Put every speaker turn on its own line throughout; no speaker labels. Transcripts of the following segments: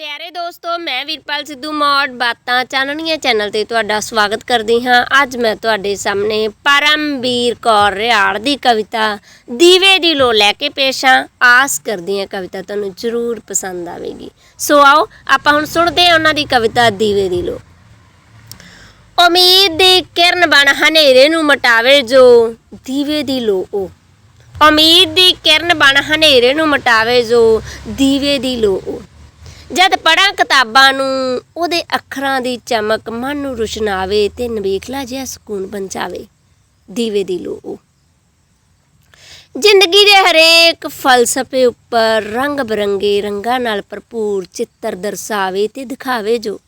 ਪਿਆਰੇ ਦੋਸਤੋ, ਮੈਂ ਵੀਰਪਾਲ ਸਿੱਧੂ ਮੌੜ, ਬਾਤਾਂ ਚਾਨਣੀਆਂ ਚੈਨਲ ਤੇ ਤੁਹਾਡਾ ਸਵਾਗਤ ਕਰਦੀ ਹਾਂ। ਅੱਜ ਮੈਂ ਤੁਹਾਡੇ ਸਾਹਮਣੇ ਪਰਮਵੀਰ ਕੌਰ ਰਿਆੜ ਦੀ ਕਵਿਤਾ ਦੀਵੇ ਦੀ ਲੋ ਲੈ ਕੇ ਪੇਸ਼ ਹਾਂ। ਆਸ ਕਰਦੀ ਹਾਂ ਕਵਿਤਾ ਤੁਹਾਨੂੰ ਜ਼ਰੂਰ ਪਸੰਦ ਆਵੇਗੀ। ਸੋ ਆਓ, ਆਪਾਂ ਹੁਣ ਸੁਣਦੇ ਹਾਂ ਉਹਨਾਂ ਦੀ ਕਵਿਤਾ ਦੀਵੇ ਦੀ ਲੋ। ਉਮੀਦ ਦੀ ਕਿਰਨ ਬਣ ਹਨੇਰੇ ਨੂੰ ਮਟਾਵੇ ਜੋ, ਦੀਵੇ ਦੀ ਲੋ ਉਹ ਉਮੀਦ ਦੀ ਕਿਰਨ ਬਣ ਹਨੇਰੇ ਨੂੰ ਮਟਾਵੇ ਜੋ, ਦੀਵੇ ਦੀ ਲੋ ਉਹ ਜਦ ਪੜਾਂ ਕਿਤਾਬਾਂ ਨੂੰ, ਉਹਦੇ ਅੱਖਰਾਂ ਦੀ ਚਮਕ ਮਨ ਨੂੰ ਰੁਸ਼ਨਾਵੇ ਤੇ ਨਵੇਖਲਾ ਜਿਹਾ ਸਕੂਨ ਪਹੁੰਚਾਵੇ ਦੀਵੇ ਦੀ ਲੋ ਉਹ ਜ਼ਿੰਦਗੀ ਦੇ ਹਰੇਕ ਫਲਸਫੇ ਉੱਪਰ ਰੰਗ ਬਰੰਗੇ ਰੰਗਾਂ ਨਾਲ ਭਰਪੂਰ ਚਿੱਤਰ ਦਰਸਾਵੇ ਤੇ ਦਿਖਾਵੇ ਜੋ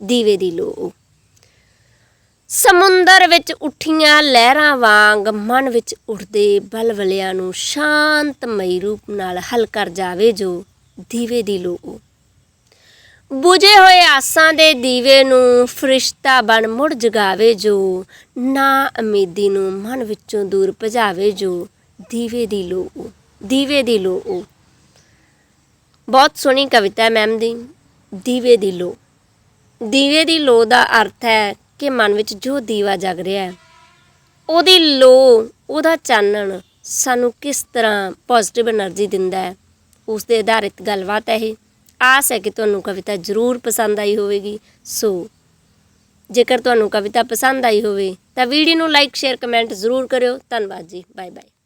ਦੀਵੇ ਦੀ ਲੋ ਸਮੁੰਦਰ ਵਿੱਚ ਉੱਠੀਆਂ ਲਹਿਰਾਂ ਵਾਂਗ ਮਨ ਵਿੱਚ ਉੱਠਦੇ ਬਲਵਲਿਆਂ ਨੂੰ ਸ਼ਾਂਤਮਈ ਰੂਪ ਨਾਲ ਹੱਲ ਕਰ ਜਾਵੇ ਜੋ ਦੀਵੇ ਦੀ ਲੋ ਬੁਝੇ ਹੋਏ ਆਸਾਂ ਦੇ ਦੀਵੇ ਨੂੰ ਫਰਿਸ਼ਤਾ ਬਣ ਮੁੜ ਜਗਾਵੇ ਜੋ, ਨਾ ਉਮੀਦੀ ਨੂੰ ਮਨ ਵਿੱਚੋਂ ਦੂਰ ਭਜਾਵੇ ਜੋ, ਦੀਵੇ ਦੀ ਲੋ ਦੀਵੇ ਦੀ ਲੋ ਬਹੁਤ ਸੋਹਣੀ ਕਵਿਤਾ ਮੈਮ ਦੀ, ਦੀਵੇ ਦੀ ਲੋ ਦੀਵੇ ਦੀ ਲੋ ਦਾ ਅਰਥ ਹੈ ਕਿ ਮਨ ਵਿੱਚ ਜੋ ਦੀਵਾ ਜਗ ਰਿਹਾ ਹੈ, ਉਹਦੀ ਲੋ ਉਹਦਾ ਚਾਨਣ ਸਾਨੂੰ ਕਿਸ ਤਰ੍ਹਾਂ ਪੋਜ਼ਿਟਿਵ એનર્ਜੀ ਦਿੰਦਾ ਹੈ, ਉਸ ਦੇ ਆਧਾਰਿਤ ਗੱਲਬਾਤ ਹੈ ਇਹ। ਆਸ ਹੈ ਕਿ ਤੁਹਾਨੂੰ ਕਵਿਤਾ ਜ਼ਰੂਰ ਪਸੰਦ ਆਈ ਹੋਵੇਗੀ। ਸੋ, ਜੇਕਰ ਤੁਹਾਨੂੰ ਕਵਿਤਾ ਪਸੰਦ ਆਈ ਹੋਵੇ, ਤਾਂ ਵੀਡੀਓ ਨੂੰ ਲਾਈਕ ਸ਼ੇਅਰ ਕਮੈਂਟ ਜ਼ਰੂਰ ਕਰਿਓ। ਧੰਨਵਾਦ ਜੀ। Bye bye